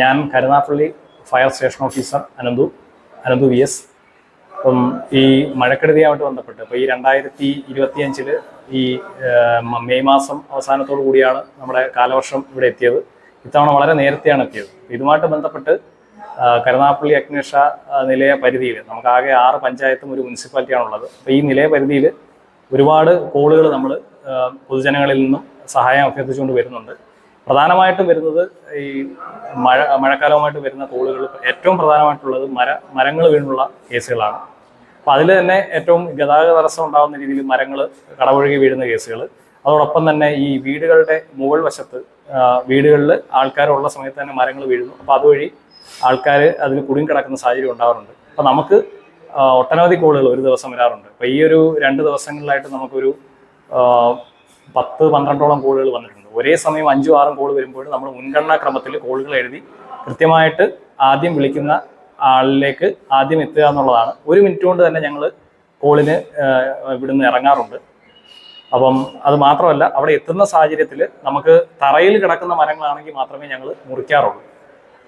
ഞാൻ Karunagappally fire station officer Ananthu Ananthu V S അപ്പം ഈ മഴക്കെടുതിയായിട്ട് ബന്ധപ്പെട്ട് ഇപ്പോൾ ഈ രണ്ടായിരത്തി ഇരുപത്തിയഞ്ചിൽ ഈ മെയ് മാസം അവസാനത്തോടു കൂടിയാണ് നമ്മുടെ കാലവർഷം ഇവിടെ എത്തിയത്. ഇത്തവണ വളരെ നേരത്തെയാണ് എത്തിയത്. ഇതുമായിട്ട് ബന്ധപ്പെട്ട് കരുനാപ്പള്ളി അഗ്നിരക്ഷ നിലയ പരിധിയിൽ നമുക്ക് ആകെ ആറ് പഞ്ചായത്തും ഒരു മുനിസിപ്പാലിറ്റിയാണുള്ളത്. അപ്പോൾ ഈ നിലയ പരിധിയിൽ ഒരുപാട് കോളുകൾ നമ്മൾ പൊതുജനങ്ങളിൽ നിന്നും സഹായം അഭ്യർത്ഥിച്ചുകൊണ്ട് വരുന്നുണ്ട്. പ്രധാനമായിട്ടും വരുന്നത് ഈ മഴ മഴക്കാലവുമായിട്ട് വരുന്ന കോളുകൾ ഏറ്റവും പ്രധാനമായിട്ടുള്ളത് മര മരങ്ങൾ വീണുള്ള കേസുകളാണ്. അപ്പോൾ അതിൽ തന്നെ ഏറ്റവും ഗതാഗത തടസ്സം ഉണ്ടാകുന്ന രീതിയിൽ മരങ്ങൾ കടപുഴകി വീഴുന്ന കേസുകൾ. അതോടൊപ്പം തന്നെ ഈ വീടുകളുടെ മുകൾ വശത്ത് വീടുകളിൽ ആൾക്കാരുള്ള സമയത്ത് തന്നെ മരങ്ങൾ വീഴുന്നു. അപ്പോൾ അതുവഴി ആൾക്കാർ അതിൽ കുടുങ്ങിക്കിടക്കുന്ന സാഹചര്യം ഉണ്ടാവാറുണ്ട്. അപ്പോൾ നമുക്ക് ഒട്ടനവധി കോളുകൾ ഒരു ദിവസം വരാറുണ്ട്. അപ്പോൾ ഈ ഒരു രണ്ട് ദിവസങ്ങളിലായിട്ട് നമുക്കൊരു പത്ത് പന്ത്രണ്ടോളം കോളുകൾ വന്നിട്ടുണ്ട്. ഒരേ സമയം അഞ്ചും ആറും കോൾ വരുമ്പോൾ നമ്മൾ മുൻഗണനാ ക്രമത്തിൽ കോളുകൾ എഴുതി കൃത്യമായിട്ട് ആദ്യം വിളിക്കുന്ന ആളിലേക്ക് ആദ്യം എത്തുക എന്നുള്ളതാണ്. ഒരു മിനിറ്റ് കൊണ്ട് തന്നെ ഞങ്ങൾ കോളിന് ഇവിടുന്ന് ഇറങ്ങാറുണ്ട്. അപ്പം അത് മാത്രമല്ല അവിടെ എത്തുന്ന സാഹചര്യത്തിൽ നമുക്ക് തറയിൽ കിടക്കുന്ന മരങ്ങളാണെങ്കിൽ മാത്രമേ ഞങ്ങൾ മുറിക്കാറുള്ളൂ.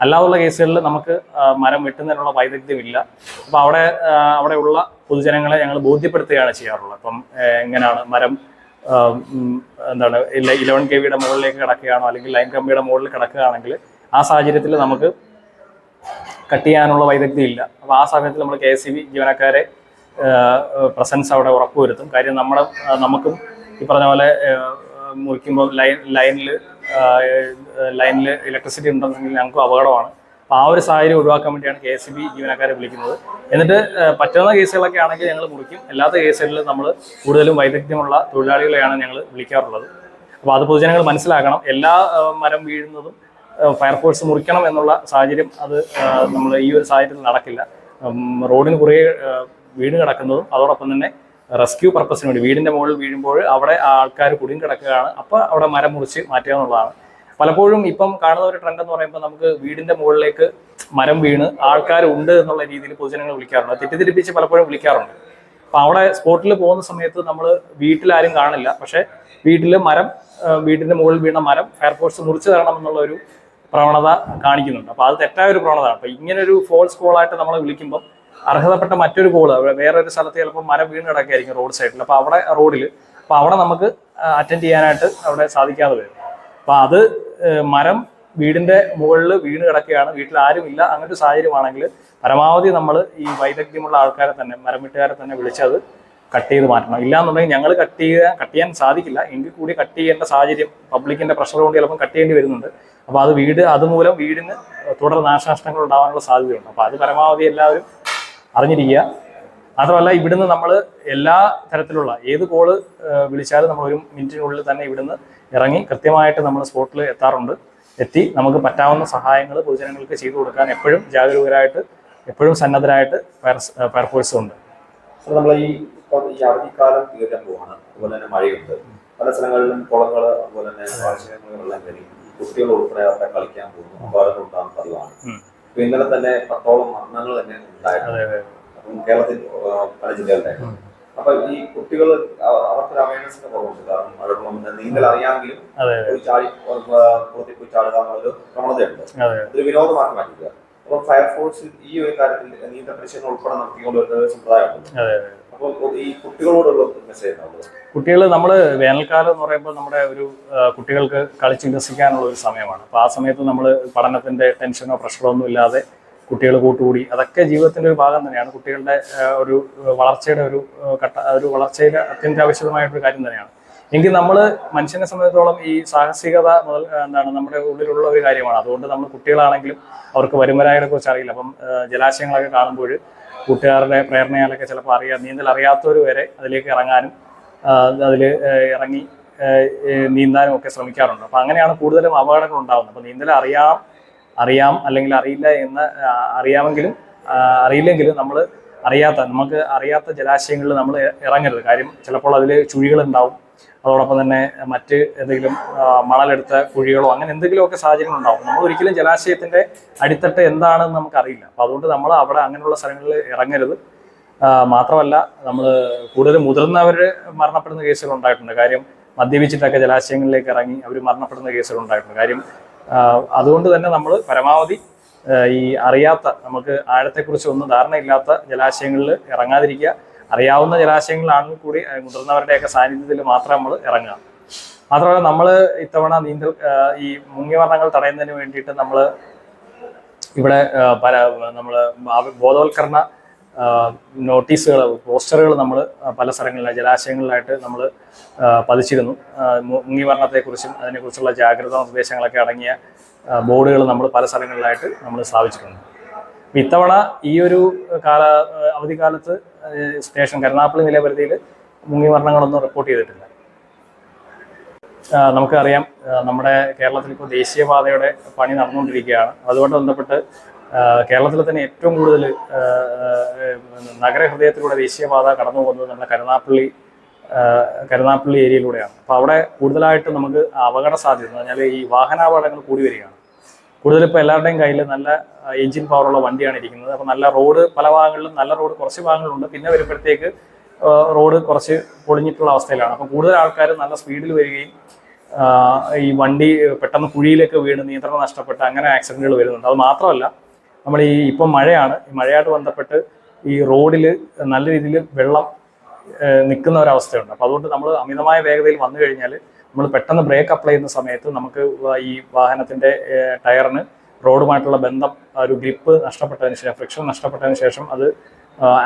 അല്ലാതുള്ള കേസുകളിൽ നമുക്ക് മരം വെട്ടുന്നതിനുള്ള വൈദഗ്ധ്യമില്ല. അപ്പം അവിടെ അവിടെയുള്ള പൊതുജനങ്ങളെ ഞങ്ങൾ ബോധ്യപ്പെടുത്തുകയാണ് ചെയ്യാറുള്ളത്. അപ്പം എങ്ങനെയാണ് മരം എന്താണ് ഇലവൻ കെ വിയുടെ മുകളിലേക്ക് കിടക്കുകയാണോ അല്ലെങ്കിൽ ലൈൻ കമ്പിയുടെ മുകളിൽ കിടക്കുകയാണെങ്കിൽ ആ സാഹചര്യത്തിൽ നമുക്ക് കട്ട് ചെയ്യാനുള്ള വൈദഗ്ധ്യം ഇല്ല. അപ്പോൾ ആ സമയത്ത് നമ്മൾ കെ എസ് സി ബി ജീവനക്കാരെ പ്രസൻസ് അവിടെ ഉറപ്പുവരുത്തും. കാര്യം നമ്മുടെ നമുക്കും ഈ പറഞ്ഞ പോലെ മുറിക്കുമ്പോൾ ലൈൻ ലൈനിൽ ലൈനിൽ ഇലക്ട്രിസിറ്റി ഉണ്ടെന്നെങ്കിൽ ഞങ്ങൾക്കും അപകടമാണ്. അപ്പോൾ ആ ഒരു സാഹചര്യം ഒഴിവാക്കാൻ വേണ്ടിയാണ് കെ എസ് ബി ജീവനക്കാരെ വിളിക്കുന്നത്. എന്നിട്ട് പറ്റുന്ന കേസുകളൊക്കെ ആണെങ്കിൽ ഞങ്ങൾ മുറിക്കും. അല്ലാത്ത കേസുകളിൽ നമ്മൾ കൂടുതലും വൈദഗ്ധ്യമുള്ള തൊഴിലാളികളെയാണ് ഞങ്ങൾ വിളിക്കാറുള്ളത്. അപ്പോൾ അത് പൊതുജനങ്ങൾ മനസ്സിലാക്കണം. എല്ലാ മരം വീഴുന്നതും ഫയർഫോഴ്സ് മുറിക്കണം എന്നുള്ള സാഹചര്യം അത് നമ്മൾ ഈ ഒരു സാഹചര്യത്തിൽ നടക്കില്ല. റോഡിന് കുറേ വീട് കിടക്കുന്നതും അതോടൊപ്പം തന്നെ റെസ്ക്യൂ പർപ്പസിന് വേണ്ടി വീടിന്റെ മുകളിൽ വീഴുമ്പോൾ അവിടെ ആൾക്കാർ കുടുങ്ങി കിടക്കുകയാണ്. അപ്പോൾ അവിടെ മരം മുറിച്ച് മാറ്റുക എന്നുള്ളതാണ്. പലപ്പോഴും ഇപ്പം കാണുന്ന ഒരു ട്രെൻഡ് എന്ന് പറയുമ്പോൾ നമുക്ക് വീടിന്റെ മുകളിലേക്ക് മരം വീണ് ആൾക്കാർ ഉണ്ട് എന്നുള്ള രീതിയിൽ പൊതുജനങ്ങൾ വിളിക്കാറുണ്ട്. തെറ്റിദ്ധരിപ്പിച്ച് പലപ്പോഴും വിളിക്കാറുണ്ട്. അപ്പൊ അവിടെ സ്പോട്ടിൽ പോകുന്ന സമയത്ത് നമ്മൾ വീട്ടിലാരും കാണില്ല. പക്ഷെ വീട്ടിൽ മരം വീട്ടിന്റെ മുകളിൽ വീണ മരം ഫയർഫോഴ്സ് മുറിച്ചു തരണം എന്നുള്ള ഒരു പ്രവണത കാണിക്കുന്നുണ്ട്. അപ്പൊ അത് തെറ്റായ ഒരു പ്രവണത അപ്പൊ ഇങ്ങനെ ഒരു ഫോൾസ് കോളായിട്ട് നമ്മൾ വിളിക്കുമ്പോൾ അർഹതപ്പെട്ട മറ്റൊരു കോൾ വേറൊരു സ്ഥലത്ത് ചിലപ്പോൾ മരം വീണ് കിടക്കായിരിക്കും റോഡ് സൈഡിൽ അപ്പൊ അവിടെ റോഡിൽ അപ്പൊ അവിടെ നമുക്ക് അറ്റൻഡ് ചെയ്യാനായിട്ട് അവിടെ സാധിക്കാതെ വരും. അപ്പൊ അത് മരം വീടിന്റെ മുകളിൽ വീണ് കിടക്കുകയാണ്. വീട്ടിൽ ആരുമില്ല. അങ്ങനത്തെ സാഹചര്യമാണെങ്കിൽ പരമാവധി നമ്മൾ ഈ വൈദഗ്ധ്യമുള്ള ആൾക്കാരെ തന്നെ മരം വെട്ടുകാരെ തന്നെ വിളിച്ചത് കട്ട് ചെയ്ത് മാറ്റണം. ഇല്ലാന്നുണ്ടെങ്കിൽ ഞങ്ങൾ കട്ട് ചെയ്യാൻ കട്ട് ചെയ്യാൻ സാധിക്കില്ല. എങ്കിൽ കൂടി കട്ട് ചെയ്യേണ്ട സാഹചര്യം പബ്ലിക്കിന്റെ പ്രഷർ കൊണ്ട് ചിലപ്പം കട്ട് ചെയ്യേണ്ടി വരുന്നുണ്ട്. അപ്പോൾ അത് വീട് അതുമൂലം വീടിന് തുടർ നാശനഷ്ടങ്ങൾ ഉണ്ടാകാനുള്ള സാധ്യതയുണ്ട്. അപ്പോൾ അത് പരമാവധി എല്ലാവരും അറിഞ്ഞിരിക്കുക. മാത്രമല്ല ഇവിടുന്ന് നമ്മൾ എല്ലാ തരത്തിലുള്ള ഏത് കോൾ വിളിച്ചാലും നമ്മൾ ഒരു മിനിറ്റിനുള്ളിൽ തന്നെ ഇവിടുന്ന് ഇറങ്ങി കൃത്യമായിട്ട് നമ്മൾ സ്പോട്ടിൽ എത്താറുണ്ട്. എത്തി നമുക്ക് പറ്റാവുന്ന സഹായങ്ങൾ പൊതുജനങ്ങൾക്ക് ചെയ്തു കൊടുക്കാൻ എപ്പോഴും ജാഗരൂകരായിട്ട് എപ്പോഴും സന്നദ്ധരായിട്ട് ഫയർ ഫോഴ്സ് ഉണ്ട്. നമ്മൾ ഈ ഈ അവധിക്കാലം തീരാൻ പോവാണ്. അതുപോലെ തന്നെ മഴയുണ്ട്. പല സ്ഥലങ്ങളിലും കുളങ്ങൾ അതുപോലെ തന്നെ വെള്ളം കയറി കുട്ടികൾ ഉൾപ്പെടെ അവിടെ കളിക്കാൻ പോകുന്നു. അപകടങ്ങൾ ഉണ്ടാകുന്ന പതിവാണ് ഇന്നലെ തന്നെ പത്തോളം മരണങ്ങൾ തന്നെ അപ്പം കേരളത്തിൽ പല ജില്ലകളിലായിരുന്നു. അപ്പൊ ഈ കുട്ടികൾ അവർക്കൊരു അവയർനെസിന്റെ കുറവുണ്ട്. കാരണം മഴവെള്ളം നീന്തൽ അറിയാമെങ്കിലും പോയി ചാടി കുളത്തിൽ പോയി ചാടുക എന്നുള്ളൊരു പ്രവണതയുണ്ട്. ഒരു അതൊരു വിനോദമാക്കി മാറ്റുക അപ്പൊ ഫയർഫോഴ്സ് ഈ ഒരു കാര്യത്തിൽ നീന്തൽ പരിശീലനം ഉൾപ്പെടെ നടത്തിക്കൊണ്ട് ഒരു സമ്പ്രദായമുണ്ട്. കുട്ടികൾ നമ്മൾ വേനൽക്കാലം എന്ന് പറയുമ്പോൾ നമ്മുടെ ഒരു കുട്ടികൾക്ക് കുട്ടികൾക്ക് കളിച്ചുല്ലസിക്കാനുള്ള ഒരു സമയമാണ്. അപ്പോൾ ആ സമയത്ത് നമ്മൾ പഠനത്തിന്റെ ടെൻഷനോ പ്രഷറോ ഒന്നും ഇല്ലാതെ കുട്ടികൾ കൂട്ടുകൂടി. അതൊക്കെ ജീവിതത്തിന്റെ ഒരു ഭാഗം തന്നെയാണ്. കുട്ടികളുടെ ഒരു വളർച്ചയുടെ ഒരു ഘട്ട ഒരു വളർച്ചയുടെ അത്യന്താപേക്ഷിതമായിട്ടൊരു കാര്യം തന്നെയാണ്. എങ്കിൽ നമ്മൾ മനുഷ്യനെ സംബന്ധിച്ചിടത്തോളം ഈ സാഹസികത മുതൽ എന്താണ് നമ്മുടെ ഉള്ളിലുള്ള ഒരു കാര്യമാണ്. അതുകൊണ്ട് നമ്മൾ കുട്ടികളാണെങ്കിലും അവർക്ക് വരുമരായനെ കുറിച്ച് അറിയില്ല. അപ്പം ജലാശയങ്ങളൊക്കെ കാണുമ്പോൾ കൂട്ടുകാരുടെ പ്രേരണയാലൊക്കെ ചിലപ്പോൾ അറിയാൻ നീന്തൽ അറിയാത്തവർ വരെ അതിലേക്ക് ഇറങ്ങാനും അതിൽ ഇറങ്ങി നീന്താനും ഒക്കെ ശ്രമിക്കാറുണ്ട്. അപ്പം അങ്ങനെയാണ് കൂടുതലും അപകടങ്ങൾ ഉണ്ടാകുന്നത്. അപ്പം നീന്തൽ അറിയാം അറിയാം അല്ലെങ്കിൽ അറിയില്ല എന്ന് അറിയാമെങ്കിലും അറിയില്ലെങ്കിലും നമ്മൾ അറിയാത്ത നമുക്ക് അറിയാത്ത ജലാശയങ്ങളിൽ നമ്മൾ ഇറങ്ങരുത്. കാര്യം ചിലപ്പോൾ അതിൽ ചുഴികൾ ഉണ്ടാവും അതോടൊപ്പം തന്നെ മറ്റ് എന്തെങ്കിലും മണലെടുത്ത കുഴികളോ അങ്ങനെ എന്തെങ്കിലുമൊക്കെ സാഹചര്യങ്ങൾ ഉണ്ടാവും നമ്മൾ ഒരിക്കലും ജലാശയത്തിന്റെ അടിത്തട്ട് എന്താണെന്ന് നമുക്കറിയില്ല അപ്പോൾ അതുകൊണ്ട് നമ്മൾ അവിടെ അങ്ങനെയുള്ള സ്ഥലങ്ങളിൽ ഇറങ്ങരുത്. മാത്രമല്ല നമ്മൾ കൂടുതൽ മുതിർന്നവർ മരണപ്പെടുന്ന കേസുകൾ ഉണ്ടായിട്ടുണ്ട്. കാര്യം മദ്യപിച്ചിട്ടൊക്കെ ജലാശയങ്ങളിലേക്ക് ഇറങ്ങി അവർ മരണപ്പെടുന്ന കേസുകൾ ഉണ്ടായിട്ടുണ്ട്. കാര്യം അതുകൊണ്ട് തന്നെ നമ്മൾ പരമാവധി ഈ അറിയാത്ത നമുക്ക് ആഴത്തെക്കുറിച്ച് ഒന്നും ധാരണയില്ലാത്ത ജലാശയങ്ങളിൽ ഇറങ്ങാതിരിക്കുക. അറിയാവുന്ന ജലാശയങ്ങളിലാണെങ്കിൽ കൂടി മുതിർന്നവരുടെയൊക്കെ സാന്നിധ്യത്തിൽ മാത്രം നമ്മൾ ഇറങ്ങുക. മാത്രമല്ല നമ്മൾ ഇത്തവണ നീന്തൽ ഈ മുങ്ങിവർണങ്ങൾ തടയുന്നതിന് വേണ്ടിയിട്ട് നമ്മൾ ഇവിടെ പല നമ്മൾ ബോധവൽക്കരണ നോട്ടീസുകൾ പോസ്റ്ററുകൾ നമ്മൾ പല സ്ഥലങ്ങളിലെ ജലാശയങ്ങളിലായിട്ട് നമ്മൾ പതിച്ചിരുന്നു. ആഹ് മു- അതിനെക്കുറിച്ചുള്ള ജാഗ്രതാ നിർദ്ദേശങ്ങളൊക്കെ അടങ്ങിയ ബോർഡുകൾ നമ്മൾ പല സ്ഥലങ്ങളിലായിട്ട് നമ്മൾ സ്ഥാപിച്ചിട്ടുണ്ട്. ഇത്തവണ ഈ ഒരു കാല അവധിക്കാലത്ത് സ്റ്റേഷൻ കരുനാപ്പള്ളി നിലപരിധിയിൽ മുങ്ങിമരണങ്ങളൊന്നും റിപ്പോർട്ട് ചെയ്തിട്ടില്ല. നമുക്കറിയാം നമ്മുടെ കേരളത്തിൽ ഇപ്പോൾ ദേശീയപാതയുടെ പണി നടന്നുകൊണ്ടിരിക്കുകയാണ്. അതുകൊണ്ട് ബന്ധപ്പെട്ട് കേരളത്തിൽ തന്നെ ഏറ്റവും കൂടുതൽ നഗരഹൃദയത്തിലൂടെ ദേശീയപാത കടന്നു പോകുന്നത് നമ്മുടെ കരുനാപ്പള്ളി കരുനാപ്പള്ളി ഏരിയയിലൂടെയാണ്. അപ്പോൾ അവിടെ കൂടുതലായിട്ട് നമുക്ക് അപകട സാധ്യത എന്ന് പറഞ്ഞാൽ ഈ വാഹനാപകടങ്ങൾ കൂടി വരികയാണ്. കൂടുതൽ ഇപ്പോൾ എല്ലാവരുടെയും കയ്യിൽ നല്ല എഞ്ചിൻ പവറുള്ള വണ്ടിയാണ് ഇരിക്കുന്നത്. അപ്പോൾ നല്ല റോഡ് പല ഭാഗങ്ങളിലും നല്ല റോഡ് കുറച്ച് ഭാഗങ്ങളുണ്ട്. പിന്നെ വരുമ്പോഴത്തേക്ക് റോഡ് കുറച്ച് പൊളിഞ്ഞിട്ടുള്ള അവസ്ഥയിലാണ്. അപ്പോൾ കൂടുതൽ ആൾക്കാർ നല്ല സ്പീഡിൽ വരികയും ഈ വണ്ടി പെട്ടെന്ന് കുഴിയിലേക്ക് വീണ് നിയന്ത്രണം നഷ്ടപ്പെട്ട് അങ്ങനെ ആക്സിഡന്റുകൾ വരുന്നുണ്ട്. അത് മാത്രമല്ല നമ്മൾ ഈ ഇപ്പം മഴയാണ്. ഈ മഴയായിട്ട് ബന്ധപ്പെട്ട് ഈ റോഡിൽ നല്ല രീതിയിൽ വെള്ളം നിൽക്കുന്ന ഒരവസ്ഥയുണ്ട്. അപ്പോൾ അതുകൊണ്ട് നമ്മൾ അമിതമായ വേഗതയിൽ വന്നു കഴിഞ്ഞാൽ നമ്മൾ പെട്ടെന്ന് ബ്രേക്ക് അപ്ലൈ ചെയ്യുന്ന സമയത്ത് നമുക്ക് ഈ വാഹനത്തിന്റെ ടയറിന് റോഡുമായിട്ടുള്ള ബന്ധം ഒരു ഗ്രിപ്പ് നഷ്ടപ്പെട്ടതിന് ശേഷം ഫ്രിക്ഷൻ നഷ്ടപ്പെട്ടതിന് ശേഷം അത്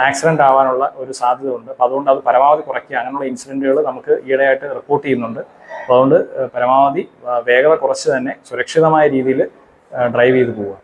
ആക്സിഡന്റ് ആവാനുള്ള ഒരു സാധ്യത ഉണ്ട് അപ്പോൾ അതുകൊണ്ട് അത് പരമാവധി കുറയ്ക്കുക. അങ്ങനെയുള്ള ഇൻസിഡന്റുകൾ നമുക്ക് ഈയിടെയായിട്ട് റിപ്പോർട്ട് ചെയ്യുന്നുണ്ട്. അതുകൊണ്ട് പരമാവധി വേഗത കുറച്ച് തന്നെ സുരക്ഷിതമായ രീതിയിൽ ഡ്രൈവ് ചെയ്ത് പോവുക.